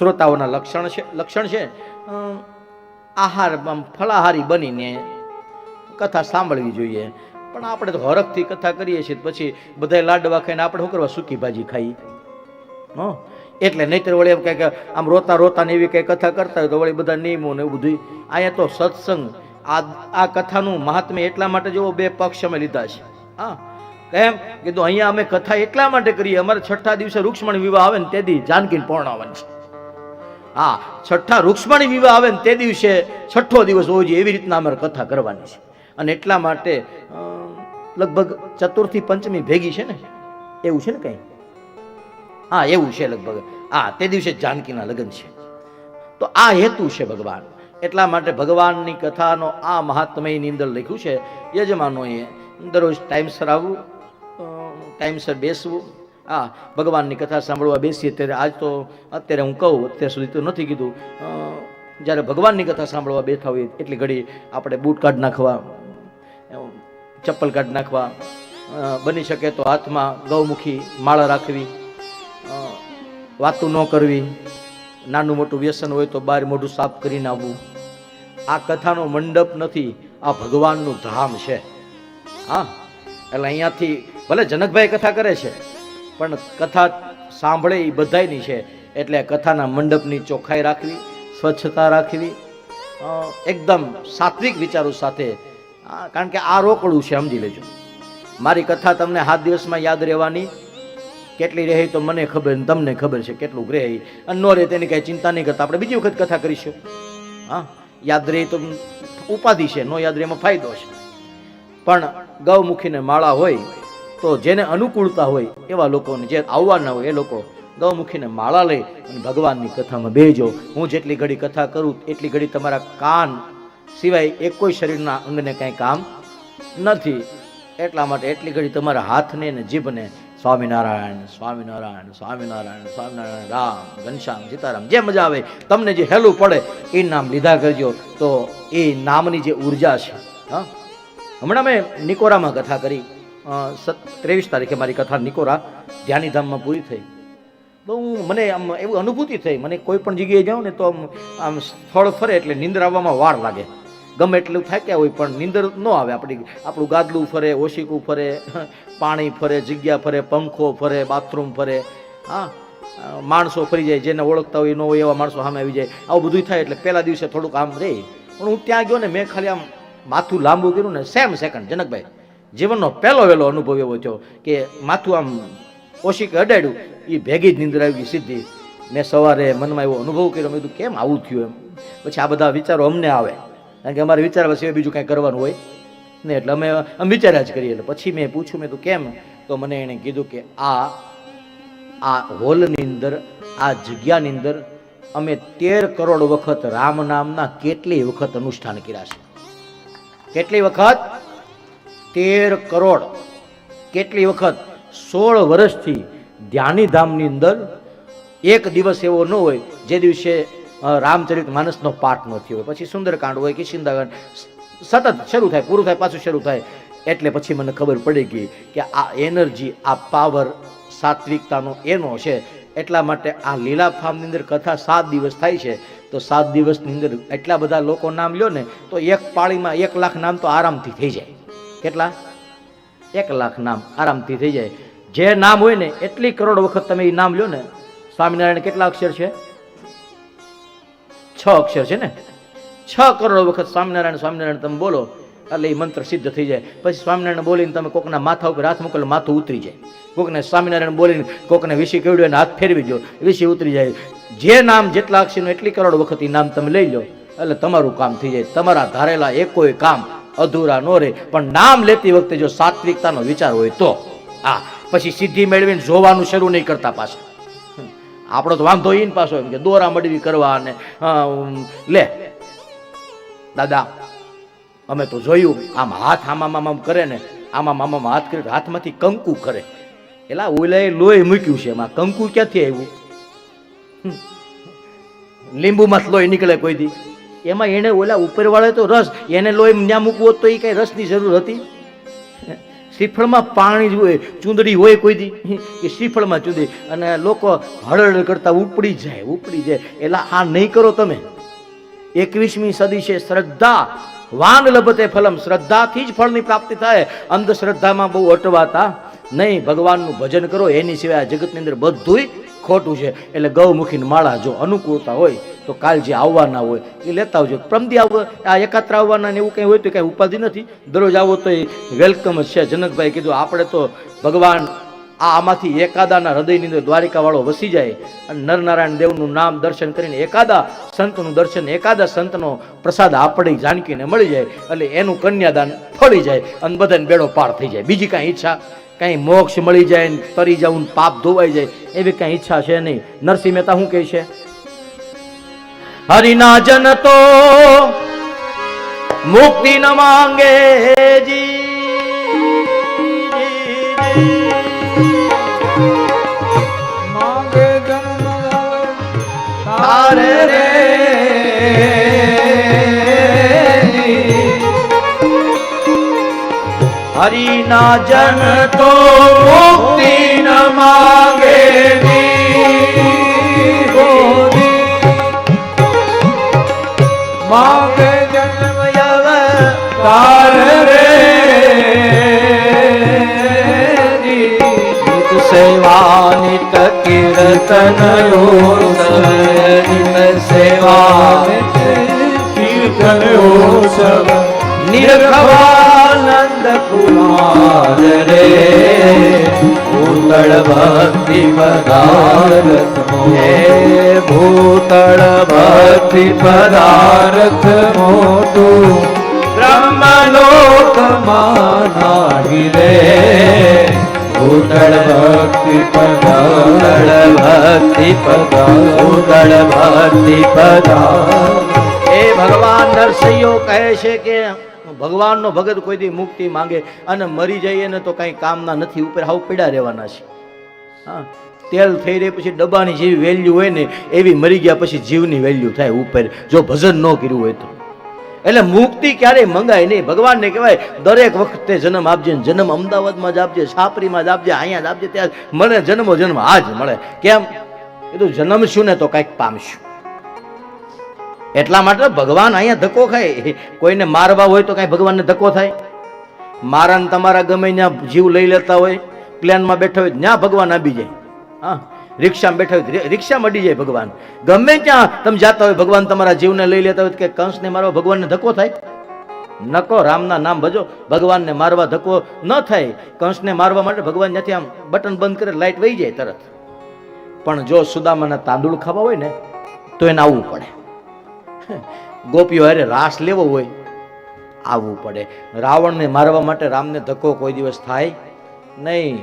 શ્રોતાઓના લક્ષણ છે લક્ષણ છે? આહાર ફળાહારી બનીને કથા સાંભળવી જોઈએ. પણ આપણે તો હરખથી કથા કરીએ છીએ પછી બધા લાડવા ખાઈને આપણે શું કરવા? સૂકી ભાજી ખાઈ. હં? એટલે નહીતર વળી એમ કંઈક આમ રોતા રોતા ને એવી કંઈ કથા કરતા હોય તો વળી બધા નિયમો ને એવું બધું અહીંયા તો સત્સંગ, આ આ કથાનું મહાત્મ્ય એટલા માટે જેવો, બે પક્ષ અમે લીધા છે. હા? કેમ? કીધું, અહીંયા અમે કથા એટલા માટે કરીએ, અમારે છઠ્ઠા દિવસે રૂક્ષ્મણ વિવાહ આવે ને તેથી દી પૂર્ણ આવે છે. હા, છઠ્ઠા રૂક્ષ્મણી વિવાહ આવે ને તે દિવસે છઠ્ઠો દિવસ હોવો જોઈએ એવી રીતના અમારે કથા કરવાની છે. અને એટલા માટે લગભગ ચતુર્થી પંચમી ભેગી છે ને, એવું છે ને કંઈ? હા, એવું છે લગભગ. હા, તે દિવસે જાનકીના લગ્ન છે. તો આ હેતુ છે ભગવાન. એટલા માટે ભગવાનની કથાનો આ મહાત્મયની અંદર લખ્યું છે, યજમાનોએ દરરોજ ટાઈમસર આવવું ટાઈમસર બેસવું હા, ભગવાનની કથા સાંભળવા બેસીએ ત્યારે આજ તો અત્યારે હું કહું, અત્યાર સુધી તો નથી કીધું. જ્યારે ભગવાનની કથા સાંભળવા બેઠા હોઈએ એટલી ઘડી આપણે બૂટ કાઢ નાખવા ચપ્પલ કાઢ નાખવા બની શકે તો હાથમાં ગૌમુખી માળા રાખવી વાતું ન કરવી, નાનું મોટું વ્યસન હોય તો બહાર મોઢું સાફ કરીને આવવું આ કથાનો મંડપ નથી, આ ભગવાનનું ધામ છે. હા, એટલે અહીંયાથી ભલે જનકભાઈ કથા કરે છે પણ કથા સાંભળે એ બધાયની છે. એટલે કથાના મંડપની ચોખ્ખાઈ રાખવી, સ્વચ્છતા રાખવી એકદમ સાત્વિક વિચારો સાથે કારણ કે આ રોકડું છે, સમજી લેજો. મારી કથા તમને સાત દિવસમાં યાદ રહેવાની. કેટલી રહે તો મને ખબર ને તમને ખબર છે કેટલું રહે. અને ન રહે તેની કાંઈ ચિંતા નહીં કરતા. આપણે બીજી વખત કથા કરીશું. હા, યાદ રહે તો ઉપાધિ છે, ન યાદ રહે એમાં ફાયદો છે. પણ ગૌમુખીને માળા હોય તો જેને અનુકૂળતા હોય એવા લોકોને, જે આવવાના હોય એ લોકો ગૌમુખીને માળા લઈ અને ભગવાનની કથામાં બેજો હું જેટલી ઘડી કથા કરું, એટલી ઘડી તમારા કાન સિવાય એક કોઈ શરીરના અંગને કાંઈ કામ નથી. એટલા માટે એટલી ઘડી તમારા હાથને ને જીભને સ્વામિનારાયણ સ્વામિનારાયણ સ્વામિનારાયણ સ્વામિનારાયણ, રામ, ઘનશ્યામ, સીતારામ, જે મજા આવે, તમને જે હેલું પડે, એ નામ લીધા કરજો. તો એ નામની જે ઊર્જા છે, હા. હમણાં મેં નિકોરામાં કથા કરી. ત્રેવીસ તારીખે મારી કથા નિકોરા ધ્યાનીધામમાં પૂરી થઈ. તો હું મને આમ એવું અનુભૂતિ થઈ. મને કોઈ પણ જગ્યાએ જાઉં ને તો આમ આમ સ્થળ ફરે એટલે નિંદર આવવામાં વાર લાગે. ગમે એટલું થાક્યા હોય પણ નિંદર ન આવે. આપણી, આપણું ગાદલું ફરે, ઓશિકું ફરે, પાણી ફરે, જગ્યા ફરે, પંખો ફરે, બાથરૂમ ફરે. હા માણસો ફરી જાય, જેને ઓળખતા હોય ન હોય એવા માણસો સામે આવી જાય. આવું બધું થાય એટલે પહેલા દિવસે થોડુંક આમ રહે પણ હું ત્યાં ગયો ને મેં ખાલી આમ માથું લાંબુ કર્યું ને સેમ સેકન્ડ જનકભાઈ જીવનનો પહેલો વહેલો અનુભવ એવો થયો કે માથું આમ ઓશિક અડાડ્યું એ ભેગી જ નિંદર આવી ગઈ સીધી. મેં સવારે મનમાં એવો અનુભવ કર્યો, મેં કીધું, કેમ આવું થયું એમ? પછી આ બધા વિચારો અમને આવે. કારણ કે અમારે વિચારવા સિવાય બીજું કાંઈ કરવાનું હોય. ને એટલે અમે અમે વિચાર્યા જ કરીએ. એટલે પછી મેં પૂછ્યું, મેં તું કેમ? તો મને એણે કીધું કે, આ આ હોલની અંદર, આ જગ્યાની અંદર અમે તેર કરોડ વખત રામ નામના કેટલી વખત અનુષ્ઠાન કર્યા છે? કેટલી વખત? તેર કરોડ. કેટલી વખત? સોળ વર્ષથી ધ્યાની ધામની અંદર એક દિવસ એવો ન હોય, જે દિવસે રામચરિત માનસનો પાઠ ન થયો હોય. પછી સુંદરકાંડ હોય કિશિંદાકાંડ સતત શરૂ થાય, પૂરું થાય, પાછું શરૂ થાય. એટલે પછી મને ખબર પડી ગઈ કે આ એનર્જી, આ પાવર સાત્વિકતાનો એનો છે. એટલા માટે આ લીલા ફાર્મની અંદર કથા સાત દિવસ થાય છે. તો સાત દિવસની અંદર એટલા બધા લોકો નામ લ્યો ને, તો એક પાળીમાં એક લાખ નામ તો આરામથી થઈ જાય. કેટલા? એક લાખ નામ આરામથી થઈ જાય. જે નામ હોય ને, એટલી કરોડ વખત તમે એ નામ લ્યો ને, સ્વામિનારાયણ કેટલા અક્ષર છે? છ અક્ષર છે ને? છ કરોડ વખત સ્વામિનારાયણ સ્વામિનારાયણ તમે બોલો, એટલે એ મંત્ર સિદ્ધ થઈ જાય. પછી સ્વામિનારાયણ બોલીને તમે કોકના માથા ઉપર હાથ મોકલો માથું ઉતરી જાય. કોકને સ્વામિનારાયણ બોલીને કોકને વિશી કેવડ્યો અને હાથ ફેરવી દો વિશી ઉતરી જાય. જે નામ જેટલા અક્ષરનું એટલી કરોડ વખત એ નામ તમે લઈ લો એટલે તમારું કામ થઈ જાય. તમારા ધારેલા એકોય કામ અધૂરા નો રહે. પણ નામ લેતી વખતે જો સાત્વિકતાનો વિચાર હોય તો. હા, પછી સિદ્ધિ મેળવીને જોવાનું શરૂ નહીં કરતા પાછા. આપણો તો વાંધો ઈન પાછો એમ કે દોરા મડવી કરવા અને લે. દાદા, અમે તો જોયું, આમ હાથ આમાં આમ કરે ને આમાં આમાં હાથ કરે હાથમાંથી કંકુ કરે. એલા ઓલાએ લોહી મૂક્યું છે એમાં. કંકુ ક્યાંથી આવ્યું. લીંબુમાં લોહી નીકળે કોઈ દી. એમાં એને ઓલા ઉપરવાળે તો રસ, એને લોહી ત્યાં મૂકવું હોત તો એ કઈ રસની જરૂર હતી. શ્રીફળમાં પાણી જ હોય, ચૂંદડી હોય કોઈ દી કે શ્રીફળમાં ચૂંદડી. અને લોકો હળહળ કરતા ઉપડી જાય ઉપડી જાય. એટલે આ નહીં કરો તમે. એકવીસમી સદી છે શ્રદ્ધા. વાન લભતે ફલમ. શ્રદ્ધાથી જ ફળની પ્રાપ્તિ થાય. અંધશ્રદ્ધામાં બહુ અટવાતા નહીં. ભગવાનનું ભજન કરો. એની સિવાય આ જગતની અંદર બધુંય ખોટું છે. એટલે ગૌમુખીની માળા જો અનુકૂળતા હોય તો કાલ જે આવવાના હોય એ લેતા આવજો. પ્રમદી આવ, આ એકાત્ર આવવાના ને એવું કંઈ હોય તો કંઈ ઉપાધિ નથી. દરરોજ આવો તો એ વેલકમ છે. જનકભાઈ કીધું, આપણે તો ભગવાન આ આમાંથી એકાદાના હૃદયની અંદર દ્વારિકાવાળો વસી જાય અને નરનારાયણ દેવનું નામ દર્શન કરીને એકાદા સંતનું દર્શન, એકાદા સંતનો પ્રસાદ આપણે જાનકીને મળી જાય એટલે એનું કન્યાદાન ફળી જાય અને બધાને બેડો પાર થઈ જાય. બીજી કાંઈ ઈચ્છા? કાંઈ મોક્ષ મળી જાય ને તરી જવું પાપ ધોવાઈ જાય એવી કાંઈ ઈચ્છા છે નહીં. નરસિંહ મહેતા શું કહે છે? હરિના જન તો મુક્તિ ન માંગે જી. તારે રે. હરિના જન તો મુક્તિ ન માંગે માંગે જન્મ તાર રે. સેવાની કીર્તન સેવા કીર્તન નિરખવાનંદ કુમાર રે. ભૂતળ ભક્તિ પદાર્થ હે ભૂતળ ભક્તિ પદાર્થ મોટું બ્રહ્મલોકમાં નાહી રે ભૂતળ ભક્તિ પદાર્થ ભક્તિ પદાર્થ ભૂતળ ભક્તિ પદાર્થ એ ભગવાન નરસિંહો કહે છે કે ભગવાનનો ભગત કોઈ દી મુક્તિ માંગે અને મરી જઈએ ને તો કાંઈ કામના નથી, ઉપર હાવ પીડા રહેવાના છે. હા, તેલ થઈ રહી પછી ડબ્બાની જેવી વેલ્યુ હોય ને, એવી મરી ગયા પછી જીવની વેલ્યુ થાય ઉપર, જો ભજન ન કર્યું હોય તો. એટલે મુક્તિ ક્યારેય મંગાય નહીં. ભગવાનને કહેવાય, દરેક વખતે જન્મ આપજે જન્મ અમદાવાદમાં જ આપજે, છાપરીમાં જ આપજે, અહીંયા જ આપજે, ત્યાં મને જન્મો જન્મ આ જ મળે. કેમ? એ તો જન્મશું ને તો કાંઈક પામશું. એટલા માટે ભગવાન અહીંયા ધક્કો ખાય. કોઈને મારવા હોય તો કાંઈ ભગવાનને ધક્કો થાય. મારાને તમારા ગમે ત્યાં જીવ લઈ લેતા હોય, પ્લેનમાં બેઠા હોય, ત્યાં ભગવાન આવી જાય. હા, રિક્ષામાં બેઠા હોય રિક્ષા અડી જાય ભગવાન. ગમે ત્યાં તમે જાતા હોય, ભગવાન તમારા જીવને લઈ લેતા હોય કે કંસને મારવા ભગવાનને ધક્કો થાય? નકો, રામના નામ ભજો. ભગવાનને મારવા ધક્કો ન થાય. કંસને મારવા માટે ભગવાન નથી આમ બટન બંધ કરે, લાઈટ વહી જાય તરત. પણ જો સુદામાના તાંદુળ ખાવા હોય ને, તો એને આવવું પડે. ગોપીઓ અરે રાસ લેવો હોય, આવવું પડે. રાવણને મારવા માટે રામને ધક્કો કોઈ દિવસ થાય નહીં.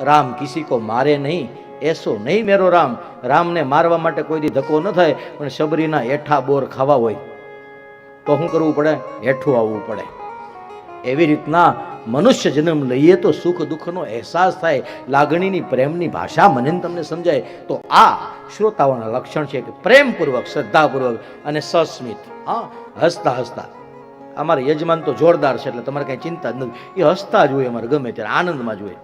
રામ કિસી કો મારે નહીં, એસો નહીં મેરો રામ. રામને મારવા માટે કોઈ દી ધક્કો ન થાય, પણ શબરીના હેઠા બોર ખાવા હોય. તો શું કરવું પડે? હેઠું આવવું પડે. એવી રીતના મનુષ્ય જન્મ લઈએ તો સુખ દુઃખનો અહેસાસ થાય, લાગણીની, પ્રેમની ભાષા મને તમને સમજાય, તો આ શ્રોતાઓના લક્ષણ છે કે પ્રેમપૂર્વક, શ્રદ્ધાપૂર્વક અને સસ્મિત. હા, હસતા હસતા. અમારા યજમાન તો જોરદાર છે, એટલે તમારે કાંઈ ચિંતા જ નથી. એ હસતા જ હોય અમારે ગમે ત્યારે, આનંદમાં જ હોય.